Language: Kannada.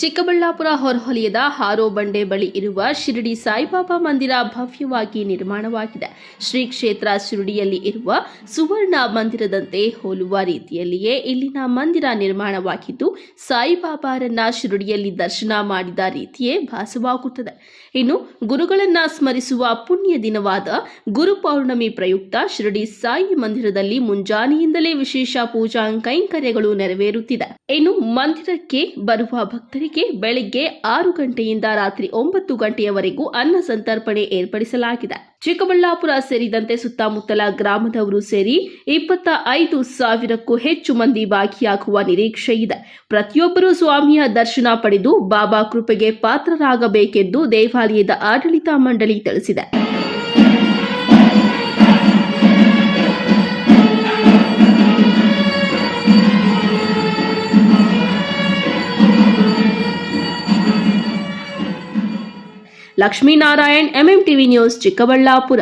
ಚಿಕ್ಕಬಳ್ಳಾಪುರ ಹೊರವಲಯದ ಹಾರೋಬಂಡೆ ಬಳಿ ಇರುವ ಶಿರಡಿ ಸಾಯಿಬಾಬಾ ಮಂದಿರ ಭವ್ಯವಾಗಿ ನಿರ್ಮಾಣವಾಗಿದೆ. ಶ್ರೀ ಕ್ಷೇತ್ರ ಶಿರಡಿಯಲ್ಲಿ ಇರುವ ಸುವರ್ಣ ಮಂದಿರದಂತೆ ಹೋಲುವ ರೀತಿಯಲ್ಲಿಯೇ ಇಲ್ಲಿನ ಮಂದಿರ ನಿರ್ಮಾಣವಾಗಿದ್ದು, ಸಾಯಿಬಾಬಾರನ್ನ ಶಿರಡಿಯಲ್ಲಿ ದರ್ಶನ ಮಾಡಿದ ರೀತಿಯೇ ಭಾಸವಾಗುತ್ತದೆ. ಇನ್ನು ಗುರುಗಳನ್ನ ಸ್ಮರಿಸುವ ಪುಣ್ಯ ದಿನವಾದ ಗುರು ಪೌರ್ಣಮಿ ಪ್ರಯುಕ್ತ ಶಿರಡಿ ಸಾಯಿ ಮಂದಿರದಲ್ಲಿ ಮುಂಜಾನೆಯಿಂದಲೇ ವಿಶೇಷ ಪೂಜಾ ಕೈಂಕರ್ಯಗಳು ನೆರವೇರುತ್ತಿದೆ. ಇನ್ನು ಮಂದಿರಕ್ಕೆ ಬರುವ ಭಕ್ತರಿಗೆ ಬೆಳಿಗ್ಗೆ ಆರು ಗಂಟೆಯಿಂದ ರಾತ್ರಿ ಒಂಬತ್ತು ಗಂಟೆಯವರೆಗೂ ಅನ್ನ ಸಂತರ್ಪಣೆ ಏರ್ಪಡಿಸಲಾಗಿದೆ. ಚಿಕ್ಕಬಳ್ಳಾಪುರ ಸೇರಿದಂತೆ ಸುತ್ತಮುತ್ತಲ ಗ್ರಾಮದವರು ಸೇರಿ ಇಪ್ಪತ್ತ ಐದು ಸಾವಿರಕ್ಕೂ ಹೆಚ್ಚು ಮಂದಿ ಭಾಗಿಯಾಗುವ ನಿರೀಕ್ಷೆ ಇದೆ. ಪ್ರತಿಯೊಬ್ಬರೂ ಸ್ವಾಮಿಯ ದರ್ಶನ ಪಡೆದು ಬಾಬಾ ಕೃಪೆಗೆ ಪಾತ್ರರಾಗಬೇಕೆಂದು ದೇವಾಲಯದ ಆಡಳಿತ ಮಂಡಳಿ ತಿಳಿಸಿದೆ. Lakshminarayan M M TV news Chikkaballapura